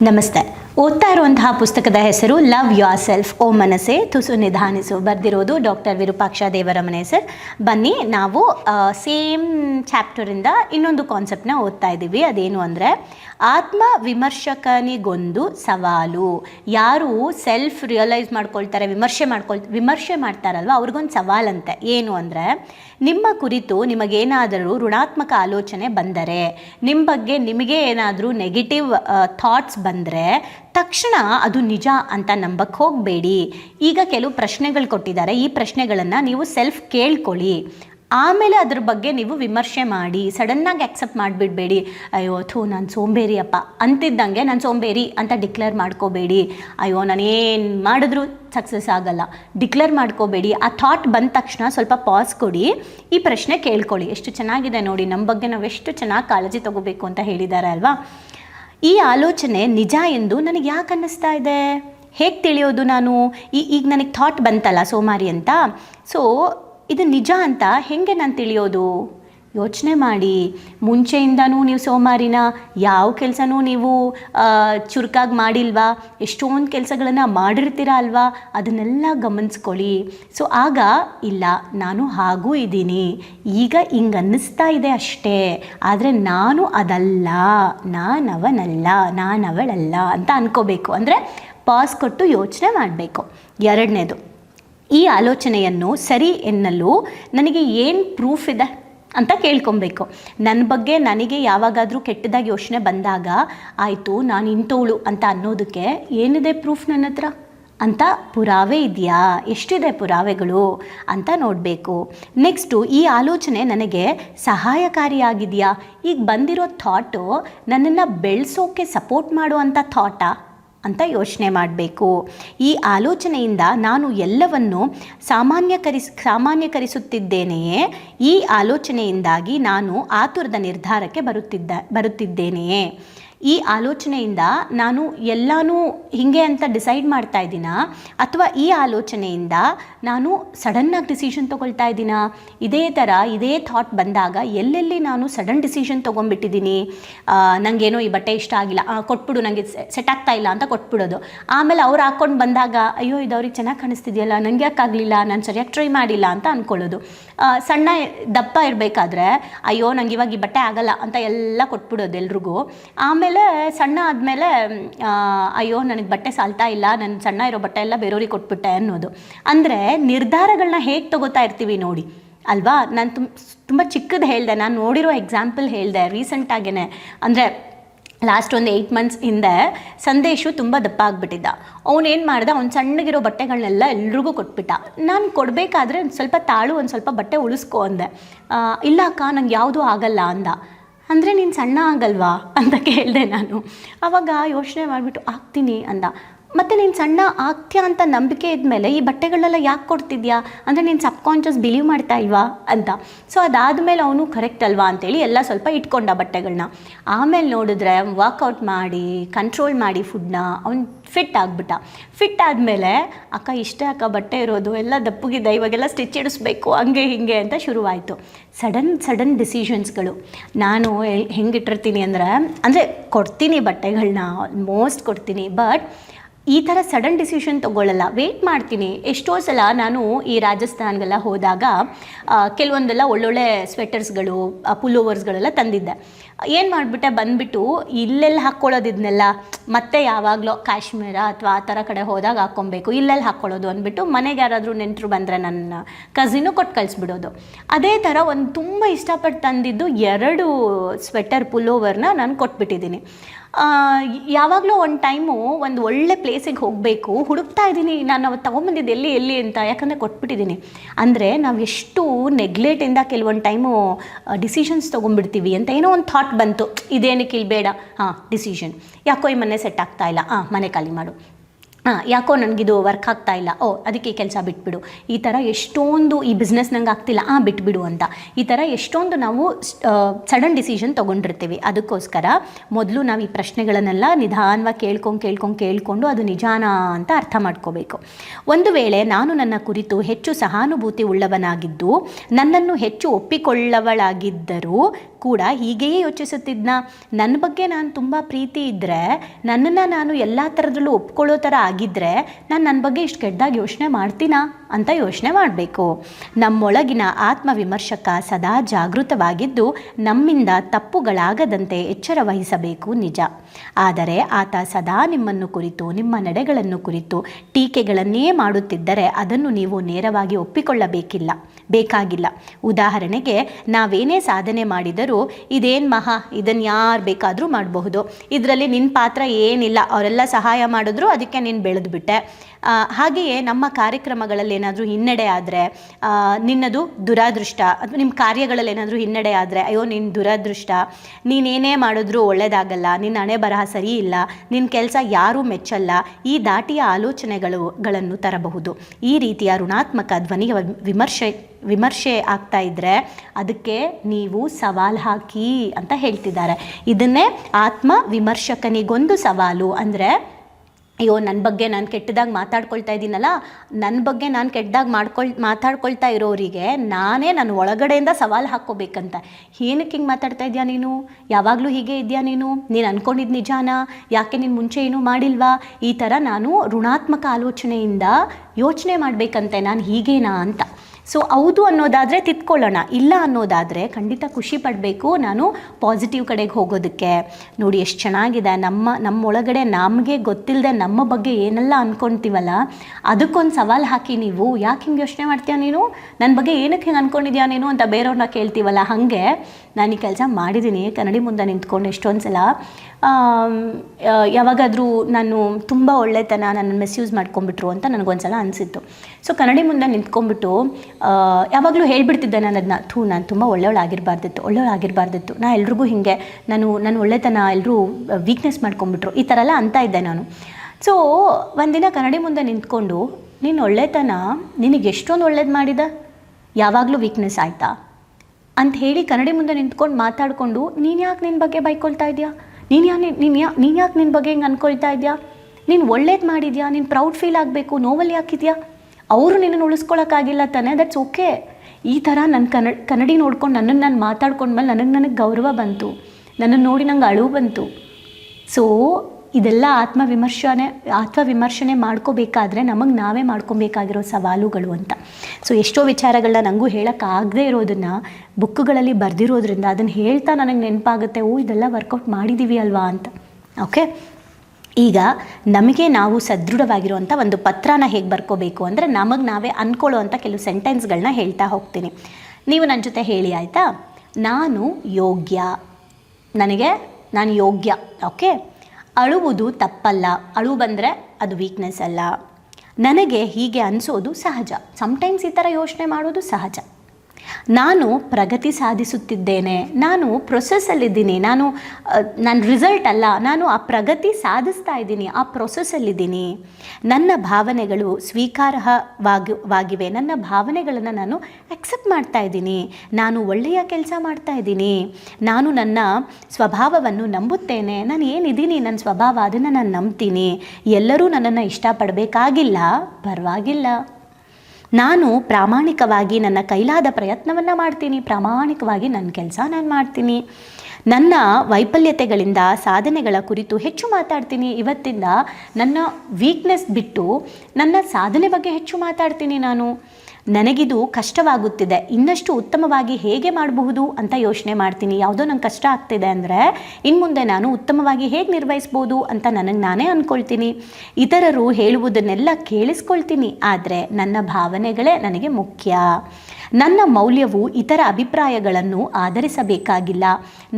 ನಮಸ್ತೆ ಓದ್ತಾ ಇರುವಂತಹ ಪುಸ್ತಕದ ಹೆಸರು ಲವ್ ಯೋರ್ ಸೆಲ್ಫ್ ಓ ಮನಸೆ ತುಸು ನಿಧಾನಿಸು. ಬರೆದಿರೋದು ಡಾಕ್ಟರ್ ವಿರೂಪಾಕ್ಷ ದೇವರಮನೆ ಸರ್. ಬನ್ನಿ, ನಾವು ಸೇಮ್ ಚಾಪ್ಟರಿಂದ ಇನ್ನೊಂದು ಕಾನ್ಸೆಪ್ಟ್ನ ಓದ್ತಾ ಇದ್ದೀವಿ. ಅದೇನು ಅಂದರೆ, ಆತ್ಮ ವಿಮರ್ಶಕನಿಗೊಂದು ಸವಾಲು. ಯಾರು ಸೆಲ್ಫ್ ರಿಯಲೈಸ್ ಮಾಡ್ಕೊಳ್ತಾರೆ, ವಿಮರ್ಶೆ ಮಾಡ್ಕೊಳ್, ವಿಮರ್ಶೆ ಮಾಡ್ತಾರಲ್ವ, ಅವ್ರಿಗೊಂದು ಸವಾಲಂತೆ. ಏನು ಅಂದರೆ, ನಿಮ್ಮ ಕುರಿತು ನಿಮಗೇನಾದರೂ ಋಣಾತ್ಮಕ ಆಲೋಚನೆ ಬಂದರೆ, ನಿಮ್ಮ ಬಗ್ಗೆ ನಿಮಗೆ ಏನಾದರೂ ನೆಗೆಟಿವ್ ಥಾಟ್ಸ್ ಬಂದರೆ ತಕ್ಷಣ ಅದು ನಿಜ ಅಂತ ನಂಬಕ್ಕೆ ಹೋಗಬೇಡಿ. ಈಗ ಕೆಲವು ಪ್ರಶ್ನೆಗಳು ಕೊಟ್ಟಿದ್ದಾರೆ. ಈ ಪ್ರಶ್ನೆಗಳನ್ನು ನೀವು ಸೆಲ್ಫ್ ಕೇಳ್ಕೊಳ್ಳಿ. ಆಮೇಲೆ ಅದ್ರ ಬಗ್ಗೆ ನೀವು ವಿಮರ್ಶೆ ಮಾಡಿ ಸಡನ್ನಾಗಿ ಆಕ್ಸೆಪ್ಟ್ ಮಾಡಿಬಿಡಬೇಡಿ. ಅಯ್ಯೋ, ಥೂ, ನಾನು ಸೋಂಬೇರಿ ಅಪ್ಪ ಅಂತಿದ್ದಂಗೆ ನಾನು ಸೋಂಬೇರಿ ಅಂತ ಡಿಕ್ಲೇರ್ ಮಾಡ್ಕೋಬೇಡಿ. ಅಯ್ಯೋ, ನಾನು ಏನು ಮಾಡಿದ್ರು ಸಕ್ಸಸ್ ಆಗಲ್ಲ. ಡಿಕ್ಲೇರ್ ಮಾಡ್ಕೋಬೇಡಿ. ಆ ಥಾಟ್ ಬಂದ ತಕ್ಷಣ ಸ್ವಲ್ಪ ಪಾಸ್ ಕೊಡಿ. ಈ ಪ್ರಶ್ನೆ ಕೇಳ್ಕೊಳ್ಳಿ. ಎಷ್ಟು ಚೆನ್ನಾಗಿದೆ ನೋಡಿ. ನಮ್ಮ ಬಗ್ಗೆ ನಾವು ಎಷ್ಟು ಚೆನ್ನಾಗಿ ಕಾಳಜಿ ತಗೋಬೇಕು ಅಂತ ಹೇಳಿದ್ದಾರೆ ಅಲ್ವಾ? ಈ ಆಲೋಚನೆ ನಿಜ ಎಂದು ನನಗೆ ಯಾಕೆ ಅನ್ನಿಸ್ತಾ ಇದೆ? ಹೇಗೆ ತಿಳಿಯೋದು ನಾನು? ಈ ಈಗ ನನಗೆ ಥಾಟ್ ಬಂತಲ್ಲ ಸೋಮಾರಿ ಅಂತ. ಸೊ ಇದು ನಿಜ ಅಂತ ಹೇಗೆ ನಾನು ತಿಳಿಯೋದು? ಯೋಚನೆ ಮಾಡಿ. ಮುಂಚೆಯಿಂದನೂ ನೀವು ಸೋಮಾರಿನ ಯಾವ ಕೆಲಸನೂ ನೀವು ಚುರುಕಾಗಿ ಮಾಡಿಲ್ವಾ? ಎಷ್ಟೊಂದು ಕೆಲಸಗಳನ್ನು ಮಾಡಿರ್ತೀರ ಅಲ್ವಾ? ಅದನ್ನೆಲ್ಲ ಗಮನಿಸ್ಕೊಳ್ಳಿ. ಸೊ, ಆಗ ಇಲ್ಲ, ನಾನು ಹಾಗೂ ಇದ್ದೀನಿ. ಈಗ ಹಿಂಗೆ ಅನ್ನಿಸ್ತಾ ಇದೆ ಅಷ್ಟೇ. ಆದರೆ ನಾನು ಅದಲ್ಲ. ನಾನವನಲ್ಲ. ನಾನವಳಲ್ಲ ಅಂತ ಅನ್ಕೋಬೇಕು. ಅಂದರೆ ಪಾಸ್ ಕೊಟ್ಟು ಯೋಚನೆ ಮಾಡಬೇಕು. ಎರಡನೇದು, ಈ ಆಲೋಚನೆಯನ್ನು ಸರಿ ಎನ್ನಲು ನನಗೆ ಏನು ಪ್ರೂಫ್ ಇದೆ? ಅಂತ ಕೇಳ್ಕೊಬೇಕು. ನನ್ನ ಬಗ್ಗೆ ನನಗೆ ಯಾವಾಗಾದರೂ ಕೆಟ್ಟದಾಗಿ ಯೋಚನೆ ಬಂದಾಗ, ಆಯಿತು, ನಾನು ಇಂಥವಳು ಅಂತ ಅನ್ನೋದಕ್ಕೆ ಏನಿದೆ ಪ್ರೂಫ್ ನನ್ನ ಹತ್ರ? ಅಂತ ಪುರಾವೆ ಇದೆಯಾ? ಎಷ್ಟಿದೆ ಪುರಾವೆಗಳು? ಅಂತ ನೋಡಬೇಕು. ನೆಕ್ಸ್ಟು ಈ ಆಲೋಚನೆ ನನಗೆ ಸಹಾಯಕಾರಿಯಾಗಿದೆಯಾ? ಈಗ ಬಂದಿರೋ ಥಾಟು ನನ್ನನ್ನು ಬೆಳೆಸೋಕೆ ಸಪೋರ್ಟ್ ಮಾಡುವಂಥ ಥಾಟಾ ಅಂತ ಯೋಚನೆ ಮಾಡಬೇಕು. ಈ ಆಲೋಚನೆಯಿಂದ ನಾನು ಎಲ್ಲವನ್ನು ಸಾಮಾನ್ಯಕರಿಸ್, ಸಾಮಾನ್ಯಕರಿಸುತ್ತಿದ್ದೇನೆಯೇ, ಈ ಆಲೋಚನೆಯಿಂದಾಗಿ ನಾನು ಆತುರದ ನಿರ್ಧಾರಕ್ಕೆ ಬರುತ್ತಿದ್ದ, ಬರುತ್ತಿದ್ದೇನೆಯೇ. ಈ ಆಲೋಚನೆಯಿಂದ ನಾನು ಎಲ್ಲನೂ ಹೀಗೆ ಅಂತ ಡಿಸೈಡ್ ಮಾಡ್ತಾ ಇದ್ದೀನಾ? ಅಥವಾ ಈ ಆಲೋಚನೆಯಿಂದ ನಾನು ಸಡನ್ನಾಗಿ ಡಿಸಿಷನ್ ತೊಗೊಳ್ತಾ ಇದ್ದೀನಾ? ಇದೇ ಥರ ಇದೇ ಥಾಟ್ ಬಂದಾಗ ಎಲ್ಲೆಲ್ಲಿ ನಾನು ಸಡನ್ ಡಿಸಿಷನ್ ತೊಗೊಂಡ್ಬಿಟ್ಟಿದ್ದೀನಿ? ನನಗೇನೋ ಈ ಬಟ್ಟೆ ಇಷ್ಟ ಆಗಿಲ್ಲ. ಕೊಟ್ಬಿಡು ನನಗೆ ಸೆಟ್ ಆಗ್ತಾ ಇಲ್ಲ ಅಂತ ಕೊಟ್ಬಿಡೋದು. ಆಮೇಲೆ ಅವ್ರು ಹಾಕ್ಕೊಂಡು ಬಂದಾಗ, ಅಯ್ಯೋ, ಇದು ಅವ್ರಿಗೆ ಚೆನ್ನಾಗಿ ಕಾಣಿಸ್ತಿದೆಯಲ್ಲ ನನಗೆ ಯಾಕಾಗಲಿಲ್ಲ ನಾನು ಸರಿಯಾಗಿ ಟ್ರೈ ಮಾಡಿಲ್ಲ ಅಂತ ಅಂದ್ಕೊಳ್ಳೋದು ಸಣ್ಣ ದಪ್ಪ ಇರಬೇಕಾದ್ರೆ, ಅಯ್ಯೋ ನನಗೆ ಇವಾಗ ಈ ಬಟ್ಟೆ ಆಗಲ್ಲ ಅಂತ ಎಲ್ಲ ಕೊಟ್ಬಿಡೋದು ಎಲ್ರಿಗೂ. ಆಮೇಲೆ ಸಣ್ಣ ಆದಮೇಲೆ ಅಯ್ಯೋ, ನನಗೆ ಬಟ್ಟೆ ಸಾಲ್ತಾ ಇಲ್ಲ ನನ್ನ ಸಣ್ಣ ಇರೋ ಬಟ್ಟೆ ಎಲ್ಲ ಬೇರೆಯವ್ರಿಗೆ ಕೊಟ್ಬಿಟ್ಟೆ ಅನ್ನೋದು. ಅಂದರೆ ನಿರ್ಧಾರಗಳನ್ನ ಹೇಗೆ ತಗೋತಾ ಇರ್ತೀವಿ ನೋಡಿ. ಅಲ್ವಾ? ನಾನು ತುಂಬ ತುಂಬ ಚಿಕ್ಕದು ಹೇಳಿದೆ, ನಾನು ನೋಡಿರೋ ಎಕ್ಸಾಂಪಲ್ ಹೇಳಿದೆ ರೀಸೆಂಟಾಗೇ ಅಂದರೆ ಲಾಸ್ಟ್ ಒಂದು ಏಯ್ಟ್ ಮಂತ್ಸ್ ಹಿಂದೆ ಸಂದೇಶು ತುಂಬ ದಪ್ಪ ಆಗಿಬಿಟ್ಟಿದ್ದ. ಏನು ಮಾಡ್ದೆ? ಅವ್ನು ಸಣ್ಣಗಿರೋ ಬಟ್ಟೆಗಳನ್ನೆಲ್ಲ ಎಲ್ರಿಗೂ ಕೊಟ್ಬಿಟ್ಟ. ನಾನು ಕೊಡಬೇಕಾದ್ರೆ ಒಂದು ಸ್ವಲ್ಪ ತಾಳು, ಒಂದು ಸ್ವಲ್ಪ ಬಟ್ಟೆ ಉಳಿಸ್ಕೊ ಅಂದೆ. ಇಲ್ಲ ಅಕ್ಕ, ನಂಗೆ ಯಾವುದೂ ಆಗಲ್ಲ ಅಂದ. ಅಂದರೆ ನೀನು ಸಣ್ಣ ಆಗಲ್ವಾ? ಅಂತ ಕೇಳಿದೆ ನಾನು. ಆವಾಗ ಯೋಚನೆ ಮಾಡಿಬಿಟ್ಟು ಆಗ್ತೀನಿ ಅಂದ. ಮತ್ತು ನೀನು ಸಣ್ಣ ಆಗ್ತೀಯಾ ಅಂತ ನಂಬಿಕೆ ಇದ್ಮೇಲೆ ಈ ಬಟ್ಟೆಗಳೆಲ್ಲ ಯಾಕೆ ಕೊಡ್ತಿದ್ಯಾ? ಅಂದರೆ ನೀನು ಸಬ್ಕಾನ್ಷಿಯಸ್ ಬಿಲೀವ್ ಮಾಡ್ತಾ ಇಲ್ವಾ ಅಂತ. ಸೊ ಅದಾದಮೇಲೆ ಅವನು ಕರೆಕ್ಟ್ ಅಲ್ವಾ ಅಂತೇಳಿ ಎಲ್ಲ ಸ್ವಲ್ಪ ಇಟ್ಕೊಂಡ ಬಟ್ಟೆಗಳನ್ನ ಆಮೇಲೆ ನೋಡಿದ್ರೆ ವರ್ಕೌಟ್ ಮಾಡಿ ಕಂಟ್ರೋಲ್ ಮಾಡಿ ಫುಡ್ನ ಅವ್ನು ಫಿಟ್ ಆಗಿಬಿಟ್ಟ. ಫಿಟ್ ಆದಮೇಲೆ, ಅಕ್ಕ, ಇಷ್ಟೇ ಅಕ್ಕ, ಬಟ್ಟೆ ಇರೋದು, ಎಲ್ಲ ದಪ್ಪಗಿದೆ, ಇವಾಗೆಲ್ಲ ಸ್ಟಿಚ್ ಇಡಿಸ್ಬೇಕು, ಹಂಗೆ ಹಿಂಗೆ ಅಂತ ಶುರುವಾಯಿತು. ಸಡನ್ ಸಡನ್ ಡಿಸಿಷನ್ಸ್ಗಳು ನಾನು ಹೆಂಗೆ ಇಟ್ಟಿರ್ತೀನಿ ಅಂದರೆ ಅಂದರೆ ಕೊಡ್ತೀನಿ ಬಟ್ಟೆಗಳನ್ನ ಆಲ್ಮೋಸ್ಟ್ ಕೊಡ್ತೀನಿ ಬಟ್ ಈ ಥರ ಸಡನ್ ಡಿಸಿಷನ್ ತೊಗೊಳ್ಳಲ್ಲ. ವೆಯ್ಟ್ ಮಾಡ್ತೀನಿ. ಎಷ್ಟೋ ಸಲ ನಾನು ಈ ರಾಜಸ್ಥಾನ್ಗೆಲ್ಲ ಹೋದಾಗ ಕೆಲವೊಂದೆಲ್ಲ ಒಳ್ಳೊಳ್ಳೆ ಸ್ವೆಟರ್ಸ್ಗಳು ಪುಲ್ಲೋವರ್ಸ್ಗಳೆಲ್ಲ ತಂದಿದ್ದೆ. ಏನು ಮಾಡಿಬಿಟ್ಟೆ? ಬಂದುಬಿಟ್ಟು ಇಲ್ಲೆಲ್ಲಿ ಹಾಕ್ಕೊಳ್ಳೋದಿದ್ನೆಲ್ಲ ಮತ್ತೆ ಯಾವಾಗಲೋ ಕಾಶ್ಮೀರ ಅಥವಾ ಆ ಥರ ಕಡೆ ಹೋದಾಗ ಹಾಕ್ಕೊಬೇಕು. ಇಲ್ಲೆಲ್ಲಿ ಹಾಕ್ಕೊಳ್ಳೋದು ಅಂದ್ಬಿಟ್ಟು ಮನೆಗೆ ಯಾರಾದರೂ ನೆಂಟರು ಬಂದರೆ ನನ್ನ ಕಸಿನು ಕೊಟ್ಟು ಕಳಿಸ್ಬಿಡೋದು. ಅದೇ ಥರ ಒಂದು ತುಂಬ ಇಷ್ಟಪಟ್ಟು ತಂದಿದ್ದು ಎರಡು ಸ್ವೆಟರ್ ಪುಲ್ಲೋವರ್ನ ನಾನು ಕೊಟ್ಬಿಟ್ಟಿದ್ದೀನಿ. ಯಾವಾಗಲೂ ಒಂದು ಟೈಮು ಒಂದು ಒಳ್ಳೆ ಪ್ಲೇಸಿಗೆ ಹೋಗಬೇಕು. ಹುಡುಕ್ತಾ ಇದ್ದೀನಿ. ನಾನು ಅವತ್ತು ತೊಗೊಂಬಂದಿದ್ದು ಎಲ್ಲಿ ಎಲ್ಲಿ ಅಂತ ಯಾಕಂದರೆ ಕೊಟ್ಬಿಟ್ಟಿದ್ದೀನಿ. ಅಂದರೆ ನಾವು ಎಷ್ಟು ನೆಗ್ಲೆಟಿಂದ ಕೆಲವೊಂದು ಟೈಮು ಡಿಸಿಷನ್ಸ್ ತೊಗೊಂಡ್ಬಿಡ್ತೀವಿ ಅಂತ ಏನೋ ಒಂದು ಥಾಟ್ ಬಂತು. ಇದೇನಕ್ಕೆ ಇಲ್ಲಿ ಬೇಡ ಹಾಂ ಡಿಸಿಷನ್ ಯಾಕೋ ಈ ಮನೆ ಸೆಟ್ ಆಗ್ತಾ ಇಲ್ಲ. ಹಾಂ, ಮನೆ ಖಾಲಿ ಮಾಡು. ಹಾಂ, ಯಾಕೋ ನನಗಿದು ವರ್ಕ್ ಆಗ್ತಾ ಇಲ್ಲ. ಓ, ಅದಕ್ಕೆ ಕೆಲಸ ಬಿಟ್ಬಿಡು. ಈ ಥರ ಎಷ್ಟೊಂದು ಈ ಬಿಸ್ನೆಸ್ ನಂಗೆ ಆಗ್ತಿಲ್ಲ, ಆ ಬಿಟ್ಬಿಡು ಅಂತ. ಈ ಥರ ಎಷ್ಟೊಂದು ನಾವು ಸಡನ್ ಡಿಸಿಷನ್ ತೊಗೊಂಡಿರ್ತೀವಿ. ಅದಕ್ಕೋಸ್ಕರ ಮೊದಲು ನಾವು ಈ ಪ್ರಶ್ನೆಗಳನ್ನೆಲ್ಲ ನಿಧಾನವಾಗಿ ಕೇಳ್ಕೊಂಡು ಕೇಳ್ಕೊಂಡು, ಕೇಳಿಕೊಂಡು ಅದು ನಿಜಾನ ಅಂತ ಅರ್ಥ ಮಾಡ್ಕೋಬೇಕು. ಒಂದು ವೇಳೆ ನಾನು ನನ್ನ ಕುರಿತು ಹೆಚ್ಚು ಸಹಾನುಭೂತಿ ಉಳ್ಳವನಾಗಿದ್ದು, ನನ್ನನ್ನು ಹೆಚ್ಚು ಒಪ್ಪಿಕೊಳ್ಳವಳಾಗಿದ್ದರೂ ಕೂಡ ಹೀಗೆಯೇ ಯೋಚಿಸುತ್ತಿದ್ನ? ನನ್ನ ಬಗ್ಗೆ ನಾನು ತುಂಬ ಪ್ರೀತಿ ಇದ್ದರೆ ನನ್ನನ್ನು ನಾನು ಎಲ್ಲ ಥರದಲ್ಲೂ ಒಪ್ಕೊಳ್ಳೋ ಥರ ಆಗಿದ್ದರೆ ನಾನು ನನ್ನ ಬಗ್ಗೆ ಇಷ್ಟು ಕೆಟ್ಟದಾಗಿ ಯೋಚನೆ ಮಾಡ್ತೀನಾ? ಅಂತ ಯೋಚನೆ ಮಾಡಬೇಕು. ನಮ್ಮೊಳಗಿನ ಆತ್ಮವಿಮರ್ಶಕ ಸದಾ ಜಾಗೃತವಾಗಿದ್ದು ನಮ್ಮಿಂದ ತಪ್ಪುಗಳಾಗದಂತೆ ಎಚ್ಚರ ವಹಿಸಬೇಕು ನಿಜ. ಆದರೆ ಆತ ಸದಾ ನಿಮ್ಮನ್ನು ಕುರಿತು, ನಿಮ್ಮ ನಡೆಗಳನ್ನು ಕುರಿತು ಟೀಕೆಗಳನ್ನೇ ಮಾಡುತ್ತಿದ್ದರೆ ಅದನ್ನು ನೀವು ನೇರವಾಗಿ ಒಪ್ಪಿಕೊಳ್ಳಬೇಕಿಲ್ಲ, ಬೇಕಾಗಿಲ್ಲ. ಉದಾಹರಣೆಗೆ, ನಾವೇನೇ ಸಾಧನೆ ಮಾಡಿದರೂ ಇದೇನು ಮಹಾ ಇದನ್ನು ಯಾರು ಬೇಕಾದರೂ ಮಾಡಬಹುದು. ಇದರಲ್ಲಿ ನಿನ್ನ ಪಾತ್ರ ಏನಿಲ್ಲ, ಅವರೆಲ್ಲ ಸಹಾಯ ಮಾಡಿದ್ರು, ಅದಕ್ಕೆ ನೀನು ಬೆಳೆದುಬಿಟ್ಟೆ. ಹಾಗೆಯೇ ನಮ್ಮ ಕಾರ್ಯಕ್ರಮಗಳಲ್ಲಿ ಏನಾದರೂ ಹಿನ್ನಡೆ ಆದರೆ ನಿನ್ನದು ದುರಾದೃಷ್ಟ ಅಥವಾ ನಿಮ್ಮ ಕಾರ್ಯಗಳಲ್ಲಿ ಏನಾದರೂ ಹಿನ್ನಡೆ ಆದರೆ, ಅಯ್ಯೋ ನಿನ್ನ ದುರಾದೃಷ್ಟ ನೀನೇನೇ ಮಾಡಿದ್ರೂ ಒಳ್ಳೆಯದಾಗಲ್ಲ ನಿನ್ನ ಹಣೆ ಬರಹ ಸರಿ ಇಲ್ಲ ನಿನ್ನ ಕೆಲಸ ಯಾರೂ ಮೆಚ್ಚಲ್ಲ, ಈ ದಾಟಿಯ ಆಲೋಚನೆಗಳು ತರಬಹುದು. ಈ ರೀತಿಯ ಋಣಾತ್ಮಕ ಧ್ವನಿಯ ವಿಮರ್ಶೆ ವಿಮರ್ಶೆ ಆಗ್ತಾ ಇದ್ದರೆ ಅದಕ್ಕೆ ನೀವು ಸವಾಲು ಹಾಕಿ ಅಂತ ಹೇಳ್ತಿದ್ದಾರೆ. ಇದನ್ನೇ ಆತ್ಮ ವಿಮರ್ಶಕನಿಗೊಂದು ಸವಾಲು ಅಂದರೆ ಅಯ್ಯೋ ನನ್ನ ಬಗ್ಗೆ ನಾನು ಕೆಟ್ಟದಾಗಿ ಮಾತಾಡ್ಕೊಳ್ತಾ ಇದ್ದೀನಲ್ಲ ನನ್ನ ಬಗ್ಗೆ ನಾನು ಕೆಟ್ಟದಾಗಿ ಮಾಡ್ಕೊಳ್, ಮಾತಾಡ್ಕೊಳ್ತಾ ಇರೋರಿಗೆ ನಾನೇ ನನ್ನ ಒಳಗಡೆಯಿಂದ ಸವಾಲು ಹಾಕ್ಕೋಬೇಕಂತ. ಏನಕ್ಕೆ ಹಿಂಗೆ ಮಾತಾಡ್ತಾ ಇದೆಯಾ ನೀನು? ಯಾವಾಗಲೂ ಹೀಗೆ ಇದೆಯಾ ನೀನು? ನೀನು ಅಂದ್ಕೊಂಡಿದ್ದು ನಿಜಾನ? ಯಾಕೆ ನೀನು ಮುಂಚೆ ಏನೂ ಮಾಡಿಲ್ವಾ? ಈ ಥರ ನಾನು ಋಣಾತ್ಮಕ ಆಲೋಚನೆಯಿಂದ ಯೋಚನೆ ಮಾಡಬೇಕಂತೆ ನಾನು ಹೀಗೇನಾ ಅಂತ. ಸೊ ಹೌದು ಅನ್ನೋದಾದರೆ ತಿತ್ಕೊಳ್ಳೋಣ. ಇಲ್ಲ ಅನ್ನೋದಾದರೆ ಖಂಡಿತ ಖುಷಿ ಪಡಬೇಕು ನಾನು ಪಾಸಿಟಿವ್ ಕಡೆಗೆ ಹೋಗೋದಕ್ಕೆ. ನೋಡಿ ಎಷ್ಟು ಚೆನ್ನಾಗಿದೆ. ನಮ್ಮ, ನಮ್ಮೊಳಗಡೆ ನಮಗೆ ಗೊತ್ತಿಲ್ಲದೆ ನಮ್ಮ ಬಗ್ಗೆ ಏನೆಲ್ಲ ಅಂದ್ಕೊಳ್ತೀವಲ್ಲ ಅದಕ್ಕೊಂದು ಸವಾಲು ಹಾಕಿ ನೀವು. ಯಾಕೆ ಹಿಂಗೆ ಯೋಚನೆ ಮಾಡ್ತೀಯ ನೀನು? ನನ್ನ ಬಗ್ಗೆ ಏನಕ್ಕೆ ಹಿಂಗೆ ಅಂದ್ಕೊಂಡಿದ್ಯಾ ನೀನು ಅಂತ ಬೇರೆಯವ್ರನ್ನ ಕೇಳ್ತೀವಲ್ಲ, ಹಾಗೆ. ನಾನು ಈ ಕೆಲಸ ಮಾಡಿದ್ದೀನಿ ಕನ್ನಡಿ ಮುಂದೆ ನಿಂತ್ಕೊಂಡು ಎಷ್ಟೊಂದು ಸಲ. ಯಾವಾಗಾದರೂ ನಾನು ತುಂಬ ಒಳ್ಳೆತನ ನನ್ನ ಮಿಸ್ಯೂಸ್ ಮಾಡ್ಕೊಂಬಿಟ್ರು ಅಂತ ನನಗೊಂದ್ಸಲ ಅನಿಸಿತ್ತು. ಸೊ ಕನ್ನಡಿ ಮುಂದೆ ನಿಂತ್ಕೊಂಡ್ಬಿಟ್ಟು ಯಾವಾಗಲೂ ಹೇಳಿಬಿಡ್ತಿದ್ದೆ ನಾನು ಅದನ್ನ ಥೂ, ನಾನು ತುಂಬ ಒಳ್ಳೆಯವಳಾಗಿರಬಾರ್ದಿತ್ತು ಒಳ್ಳೆಯವಳಾಗಿರಬಾರ್ದಿತ್ತು ನಾ ಎಲ್ರಿಗೂ ಹೀಗೆ, ನಾನು ನನ್ನ ಒಳ್ಳೆತನ ಎಲ್ಲರೂ ವೀಕ್ನೆಸ್ ಮಾಡ್ಕೊಂಬಿಟ್ರು ಈ ಥರ ಎಲ್ಲ ಅಂತ ಇದ್ದೆ ನಾನು. ಸೊ ಒಂದಿನ ಕನ್ನಡಿ ಮುಂದೆ ನಿಂತ್ಕೊಂಡು, ನೀನು ಒಳ್ಳೆತನ, ನಿನಗೆ ಎಷ್ಟೊಂದು ಒಳ್ಳೇದು ಮಾಡಿದ? ಯಾವಾಗಲೂ ವೀಕ್ನೆಸ್ ಆಯಿತಾ? ಅಂತ ಹೇಳಿ ಕನ್ನಡಿ ಮುಂದೆ ನಿಂತ್ಕೊಂಡು ಮಾತಾಡಿಕೊಂಡು, ನೀನು ಯಾಕೆ ನಿನ್ನ ಬಗ್ಗೆ ಬೈಕೊಳ್ತಾ ಇದೆಯಾ? ನೀನು ಯಾ ನೀನು ಯಾ ನೀನು ಯಾಕೆ ನಿನ್ನ ಬಗ್ಗೆ ಹಿಂಗೆ ಅಂದ್ಕೊಳ್ತಾ ಇದೆಯಾ? ನೀನು ಒಳ್ಳೇದು ಮಾಡಿದ್ಯಾ? ನೀನು ಪ್ರೌಡ್ ಫೀಲ್ ಆಗಬೇಕು, ನೋವಲ್ಲಿ ಯಾಕಿದ್ಯಾ ಅವರು ನಿನ್ನನ್ನು ಉಳಿಸ್ಕೊಳಕ್ಕಾಗಿಲ್ಲ ತಾನೇ ದಟ್ಸ್ ಓಕೆ ಈ ಥರ ನನ್ನ ಕನ್ನಡ, ಕನ್ನಡಿ ನೋಡ್ಕೊಂಡು ನನ್ನನ್ನು ನಾನು ಮಾತಾಡ್ಕೊಂಡ್ಮೇಲೆ ನನಗೆ ನನಗೆ ಗೌರವ ಬಂತು. ನನ್ನನ್ನು ನೋಡಿ ನಂಗೆ ಅಳು ಬಂತು. ಸೊ ಇದೆಲ್ಲ ಆತ್ಮವಿಮರ್ಶನೆ ಆತ್ಮವಿಮರ್ಶನೆ ಮಾಡ್ಕೋಬೇಕಾದ್ರೆ ನಮಗೆ ನಾವೇ ಮಾಡ್ಕೊಬೇಕಾಗಿರೋ ಸವಾಲುಗಳು ಅಂತ. ಸೊ ಎಷ್ಟೋ ವಿಚಾರಗಳನ್ನ ನನಗೂ ಹೇಳೋಕ್ಕಾಗದೇ ಇರೋದನ್ನು ಬುಕ್ಗಳಲ್ಲಿ ಬರೆದಿರೋದ್ರಿಂದ ಅದನ್ನು ಹೇಳ್ತಾ ನನಗೆ ನೆನಪಾಗುತ್ತೆ, ಓ, ಇದೆಲ್ಲ ವರ್ಕೌಟ್ ಮಾಡಿದ್ದೀವಿ ಅಲ್ವಾ ಅಂತ. ಓಕೆ ಈಗ ನಮಗೆ ನಾವು ಸದೃಢವಾಗಿರುವಂಥ ಒಂದು ಪತ್ರನ ಹೇಗೆ ಬರ್ಕೋಬೇಕು ಅಂದರೆ ನಮಗೆ ನಾವೇ ಅಂದ್ಕೊಳ್ಳುವಂಥ ಕೆಲವು ಸೆಂಟೆನ್ಸ್ಗಳನ್ನ ಹೇಳ್ತಾ ಹೋಗ್ತೀನಿ. ನೀವು ನನ್ನ ಜೊತೆ ಹೇಳಿ ಆಯಿತಾ? ನಾನು ಯೋಗ್ಯ. ನನಗೆ ನಾನು ಯೋಗ್ಯ, ಓಕೆ? ಅಳುವುದು ತಪ್ಪಲ್ಲ. ಅಳು ಬಂದರೆ ಅದು ವೀಕ್ನೆಸ್ ಅಲ್ಲ. ನನಗೆ ಹೀಗೆ ಅನಿಸೋದು ಸಹಜ. ಸಮ್ಟೈಮ್ಸ್ ಈ ಥರ ಯೋಚನೆ ಮಾಡೋದು ಸಹಜ. ನಾನು ಪ್ರಗತಿ ಸಾಧಿಸುತ್ತಿದ್ದೇನೆ, ನಾನು ಪ್ರೊಸೆಸ್ಸಲ್ಲಿದ್ದೀನಿ ನಾನು ನನ್ನ ರಿಸಲ್ಟ್ ಅಲ್ಲ, ನಾನು ಆ ಪ್ರಗತಿ ಸಾಧಿಸ್ತಾ ಇದ್ದೀನಿ, ಆ ಪ್ರೊಸೆಸ್ಸಲ್ಲಿದ್ದೀನಿ ನನ್ನ ಭಾವನೆಗಳು ಸ್ವೀಕಾರಾರ್ಹವಾಗಿ ವಾಗಿವೆ, ನನ್ನ ಭಾವನೆಗಳನ್ನು ನಾನು ಅಕ್ಸೆಪ್ಟ್ ಮಾಡ್ತಾ ಇದ್ದೀನಿ, ನಾನು ಒಳ್ಳೆಯ ಕೆಲಸ ಮಾಡ್ತಾ ಇದ್ದೀನಿ, ನಾನು ನನ್ನ ಸ್ವಭಾವವನ್ನು ನಂಬುತ್ತೇನೆ, ನಾನು ಏನಿದ್ದೀನಿ, ನನ್ನ ಸ್ವಭಾವ ಅದನ್ನು ನಾನು ನಂಬ್ತೀನಿ, ಎಲ್ಲರೂ ನನ್ನನ್ನು ಇಷ್ಟಪಡಬೇಕಾಗಿಲ್ಲ, ಪರವಾಗಿಲ್ಲ. ನಾನು ಪ್ರಾಮಾಣಿಕವಾಗಿ ನನ್ನ ಕೈಲಾದ ಪ್ರಯತ್ನವನ್ನು ಮಾಡ್ತೀನಿ, ಪ್ರಾಮಾಣಿಕವಾಗಿ ನನ್ನ ಕೆಲಸ ನಾನು ಮಾಡ್ತೀನಿ. ನನ್ನ ವೈಫಲ್ಯತೆಗಳಿಂದ, ಸಾಧನೆಗಳ ಕುರಿತು ಹೆಚ್ಚು ಮಾತಾಡ್ತೀನಿ. ಇವತ್ತಿಂದ ನನ್ನ ವೀಕ್ನೆಸ್ ಬಿಟ್ಟು ನನ್ನ ಸಾಧನೆ ಬಗ್ಗೆ ಹೆಚ್ಚು ಮಾತಾಡ್ತೀನಿ ನಾನು. ನನಗಿದು ಕಷ್ಟವಾಗುತ್ತಿದೆ, ಇನ್ನಷ್ಟು ಉತ್ತಮವಾಗಿ ಹೇಗೆ ಮಾಡಬಹುದು ಅಂತ ಯೋಚನೆ ಮಾಡ್ತೀನಿ. ಯಾವುದೋ ನಂಗೆ ಕಷ್ಟ ಆಗ್ತಿದೆ ಅಂದರೆ ಇನ್ನು ಮುಂದೆ ನಾನು ಉತ್ತಮವಾಗಿ ಹೇಗೆ ನಿರ್ವಹಿಸ್ಬೋದು ಅಂತ ನನಗೆ ನಾನೇ ಅಂದ್ಕೊಳ್ತೀನಿ ಇತರರು ಹೇಳುವುದನ್ನೆಲ್ಲ ಕೇಳಿಸ್ಕೊಳ್ತೀನಿ, ಆದರೆ ನನ್ನ ಭಾವನೆಗಳೇ ನನಗೆ ಮುಖ್ಯ. ನನ್ನ ಮೌಲ್ಯವು ಇತರ ಅಭಿಪ್ರಾಯಗಳನ್ನು ಆಧರಿಸಬೇಕಾಗಿಲ್ಲ.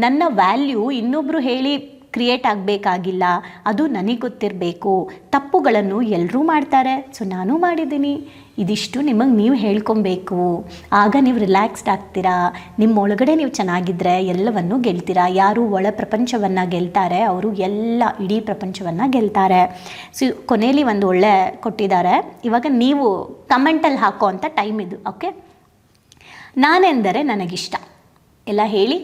ನನ್ನ ವ್ಯಾಲ್ಯೂ ಇನ್ನೊಬ್ಬರು ಹೇಳಿ ಕ್ರಿಯೇಟ್ ಆಗಬೇಕಾಗಿಲ್ಲ, ಅದು ನನಗೆ ಗೊತ್ತಿರಬೇಕು. ತಪ್ಪುಗಳನ್ನು ಎಲ್ಲರೂ ಮಾಡ್ತಾರೆ. ಸೊ ನಾನು ಮಾಡಿದ್ದೀನಿ. ಇದಿಷ್ಟು ನಿಮಗೆ ನೀವು ಹೇಳ್ಕೊಬೇಕು. ಆಗ ನೀವು ರಿಲ್ಯಾಕ್ಸ್ಡ್ ಆಗ್ತೀರಾ? ನಿಮ್ಮ ಒಳಗಡೆ ನೀವು ಚೆನ್ನಾಗಿದ್ದರೆ ಎಲ್ಲವನ್ನು ಗೆಲ್ತೀರಾ? ಯಾರು ಒಳ ಪ್ರಪಂಚವನ್ನು ಗೆಲ್ತಾರೆ, ಅವರು ಎಲ್ಲ ಇಡೀ ಪ್ರಪಂಚವನ್ನು ಗೆಲ್ತಾರೆ. ಸೊ ಕೊನೆಯಲ್ಲಿ ಒಂದು ಒಳ್ಳೆ ಕೊಟ್ಟಿದ್ದಾರೆ. ಇವಾಗ ನೀವು ಕಮೆಂಟಲ್ಲಿ ಹಾಕೋ ಅಂತ ಟೈಮ್ ಇದು ಓಕೆ ನಾನೆಂದರೆ ನನಗಿಷ್ಟ. ಎಲ್ಲ ಹೇಳಿ?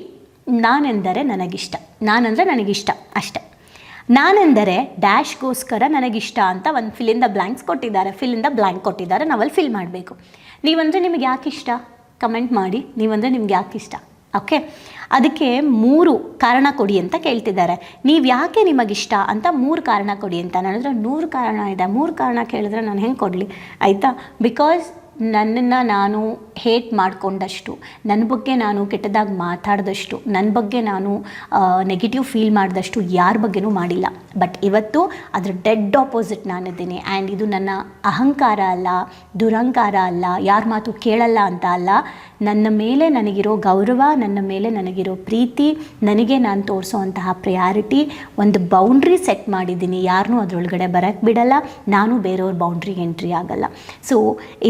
ನಾನೆಂದರೆ ನನಗಿಷ್ಟ. ನಾನಂದರೆ ನನಗಿಷ್ಟ ಅಷ್ಟೆ. ನಾನೆಂದರೆ ಡ್ಯಾಶ್ಗೋಸ್ಕರ ನನಗಿಷ್ಟ ಅಂತ ಒಂದು ಫಿಲಿಂದ ಬ್ಲ್ಯಾಂಕ್ಸ್ ಕೊಟ್ಟಿದ್ದಾರೆ. ಫಿಲಿಂದ ಬ್ಲ್ಯಾಂಕ್ ಕೊಟ್ಟಿದ್ದಾರೆ. ನಾವಲ್ಲಿ ಫಿಲ್ ಮಾಡಬೇಕು. ನೀವಂದರೆ ನಿಮಗೆ ಯಾಕೆ ಇಷ್ಟ ಕಮೆಂಟ್ ಮಾಡಿ. ನೀವಂದರೆ ನಿಮ್ಗೆ ಯಾಕೆ ಇಷ್ಟ ಓಕೆ ಅದಕ್ಕೆ ಮೂರು ಕಾರಣ ಕೊಡಿ ಅಂತ ಕೇಳ್ತಿದ್ದಾರೆ. ನೀವು ಯಾಕೆ ನಿಮಗಿಷ್ಟ ಅಂತ ಮೂರು ಕಾರಣ ಕೊಡಿ ಅಂತ. ಹೇಳಿದ್ರೆ ನೂರು ಕಾರಣ ಇದೆ. ಮೂರು ಕಾರಣ ಕೇಳಿದ್ರೆ ನಾನು ಹೆಂಗೆ ಕೊಡಲಿ? ಆಯಿತಾ? ಬಿಕಾಸ್ ನನ್ನನ್ನು ನಾನು ಹೇಟ್ ಮಾಡಿಕೊಂಡಷ್ಟು ನನ್ನ ಬಗ್ಗೆ ನಾನು ಕೆಟ್ಟದಾಗಿ ಮಾತಾಡಿದಷ್ಟು ನನ್ನ ಬಗ್ಗೆ ನಾನು ನೆಗೆಟಿವ್ ಫೀಲ್ ಮಾಡಿದಷ್ಟು ಯಾರ ಬಗ್ಗೆನೂ ಮಾಡಿಲ್ಲ. ಬಟ್ ಇವತ್ತು ಅದರ ಡೆಡ್ ಆಪೋಸಿಟ್ ನಾನಿದ್ದೀನಿ. ಆ್ಯಂಡ್ ಇದು ನನ್ನ ಅಹಂಕಾರ ಅಲ್ಲ ದುರಹಂಕಾರ ಅಲ್ಲ, ಯಾರ ಮಾತು ಕೇಳಲ್ಲ ಅಂತ ಅಲ್ಲ. ನನ್ನ ಮೇಲೆ ನನಗಿರೋ ಗೌರವ, ನನ್ನ ಮೇಲೆ ನನಗಿರೋ ಪ್ರೀತಿ, ನನಗೆ ನಾನು ತೋರಿಸೋವಂತಹ ಪ್ರಯಾರಿಟಿ ಒಂದು ಬೌಂಡ್ರಿ ಸೆಟ್ ಮಾಡಿದ್ದೀನಿ. ಯಾರನ್ನೂ ಅದರೊಳಗಡೆ ಬರೋಕ್ಕೆ ಬಿಡಲ್ಲ, ನಾನು ಬೇರೆಯವ್ರ ಬೌಂಡ್ರಿಗೆ ಎಂಟ್ರಿ ಆಗಲ್ಲ. ಸೊ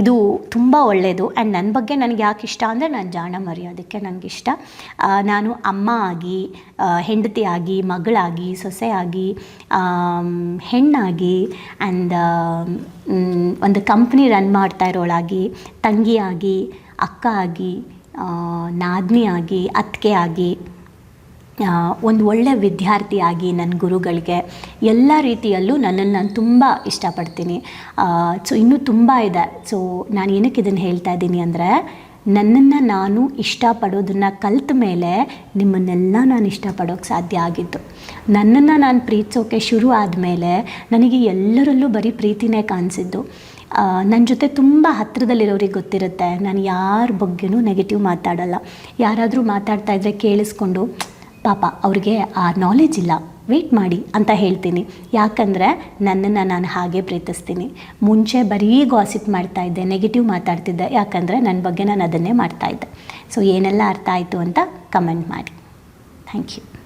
ಇದು ತುಂಬ ಒಳ್ಳೆಯದು ಆ್ಯಂಡ್ ನನ್ನ ಬಗ್ಗೆ ನನಗೆ ಯಾಕೆ ಇಷ್ಟ ಅಂದರೆ ನಾನು ಜಾಣ ಮರೆಯೋದಕ್ಕೆ ನನಗೆ ಇಷ್ಟ. ನಾನು ಅಮ್ಮ ಆಗಿ ಹೆಂಡತಿ ಆಗಿ, ಮಗಳಾಗಿ ಸೊಸೆಯಾಗಿ ಹೆಣ್ಣಾಗಿ ಆ್ಯಂಡ್ ಒಂದು ಕಂಪ್ನಿ ರನ್ ಮಾಡ್ತಾ ಇರೋಳಾಗಿ, ತಂಗಿಯಾಗಿ ಅಕ್ಕ ಆಗಿ ನಾದ್ನಿ ಆಗಿ ಅತ್ತಿಗೆ ಆಗಿ ಒಂದು ಒಳ್ಳೆಯ ವಿದ್ಯಾರ್ಥಿಯಾಗಿ ನನ್ನ ಗುರುಗಳಿಗೆ ಎಲ್ಲ ರೀತಿಯಲ್ಲೂ ನನ್ನನ್ನು ನಾನು ತುಂಬ ಇಷ್ಟಪಡ್ತೀನಿ. ಸೊ ಇನ್ನೂ ತುಂಬ ಇದೆ. ಸೊ ನಾನು ಏನಕ್ಕೆ ಇದನ್ನು ಹೇಳ್ತಾ ಇದ್ದೀನಿ ಅಂದರೆ, ನನ್ನನ್ನು ನಾನು ಇಷ್ಟಪಡೋದನ್ನು ಕಲ್ತ ಮೇಲೆ ನಿಮ್ಮನ್ನೆಲ್ಲ ನಾನು ಇಷ್ಟಪಡೋಕ್ಕೆ ಸಾಧ್ಯ ಆಗಿತ್ತು ನನ್ನನ್ನು ನಾನು ಪ್ರೀತಿಸೋಕೆ ಶುರು ಆದಮೇಲೆ ನನಗೆ ಎಲ್ಲರಲ್ಲೂ ಬರೀ ಪ್ರೀತಿನೇ ಕಾಣಿಸಿದ್ದು. ನನ್ನ ಜೊತೆ ತುಂಬ ಹತ್ತಿರದಲ್ಲಿರೋರಿಗೆ ಗೊತ್ತಿರುತ್ತೆ. ನಾನು ಯಾರ ಬಗ್ಗೆನೂ ನೆಗೆಟಿವ್ ಮಾತಾಡಲ್ಲ. ಯಾರಾದರೂ ಮಾತಾಡ್ತಾ ಇದ್ದರೆ ಕೇಳಿಸ್ಕೊಂಡು, ಪಾಪ, ಅವ್ರಿಗೆ ಆ ನಾಲೆಜ್ ಇಲ್ಲ. ವೆಯ್ಟ್ ಮಾಡಿ ಅಂತ ಹೇಳ್ತೀನಿ. ಯಾಕಂದರೆ ನನ್ನನ್ನು ನಾನು ಹಾಗೆ ಪ್ರೀತಿಸ್ತೀನಿ. ಮುಂಚೆ ಬರೀ ಗಾಸಿಪ್ ಮಾಡ್ತಾ ಇದ್ದೆ ನೆಗೆಟಿವ್ ಮಾತಾಡ್ತಿದ್ದೆ. ಯಾಕಂದರೆ ನನ್ನ ಬಗ್ಗೆ ನಾನು ಅದನ್ನೇ ಮಾಡ್ತಾ ಇದ್ದೆ. ಸೊ ಏನೆಲ್ಲ ಅರ್ಥ ಆಯಿತು ಅಂತ ಕಮೆಂಟ್ ಮಾಡಿ. Thank you